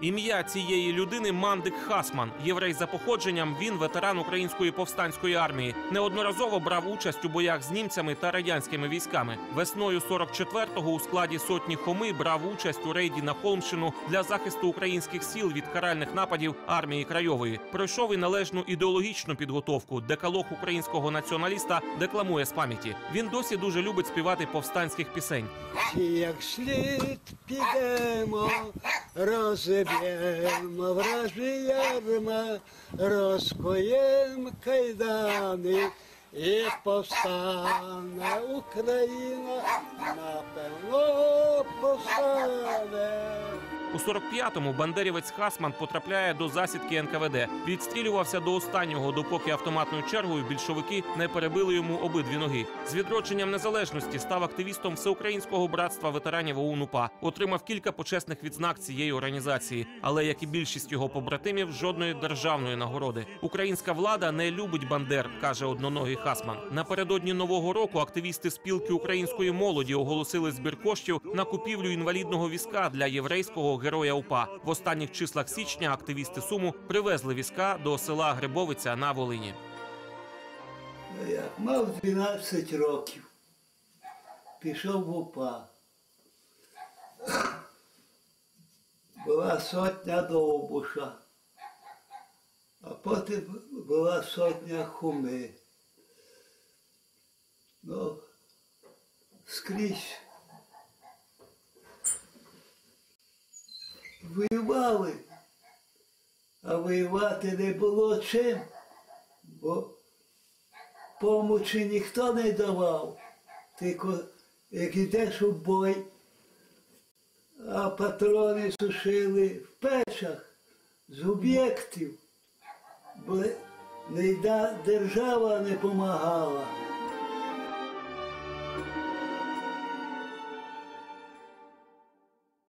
Ім'я цієї людини Мандик Хасман. Єврей за походженням. Він ветеран української повстанської армії. Неодноразово брав участь у боях з німцями та радянськими військами. Весною 44-го у складі сотні Хоми брав участь у рейді на Холмщину для захисту українських сіл від каральних нападів армії Крайової. Пройшов і належну ідеологічну підготовку. Декалог українського націоналіста декламує з пам'яті. Він досі дуже любить співати повстанських пісень. Як слід підемо, розіб'ємо вражі ярма, розкоєм кайдани, і повстане Україна, напевно повстане. У 45-му бандерівець Хасман потрапляє до засідки НКВД. Відстрілювався до останнього, допоки автоматною чергою більшовики не перебили йому обидві ноги. З відродженням незалежності став активістом всеукраїнського братства ветеранів ОУН УПА. Отримав кілька почесних відзнак цієї організації, але як і більшість його побратимів, жодної державної нагороди. Українська влада не любить бандер, каже одноногий Хасман. Напередодні нового року активісти спілки української молоді оголосили збір коштів на купівлю інвалідного візка для єврейського героя УПА. В останніх числах січня активісти Суму привезли візка до села Грибовиця на Волині. Ну, як мав 12 років, пішов в УПА. Була сотня довбуша, а потім була сотня хуми. Ну, скрізь воювали, а воювати не було чим, бо помочі ніхто не давав. Тільки як йдеш у бой, а патрони сушили в печах з об'єктів, бо не держава не допомагала.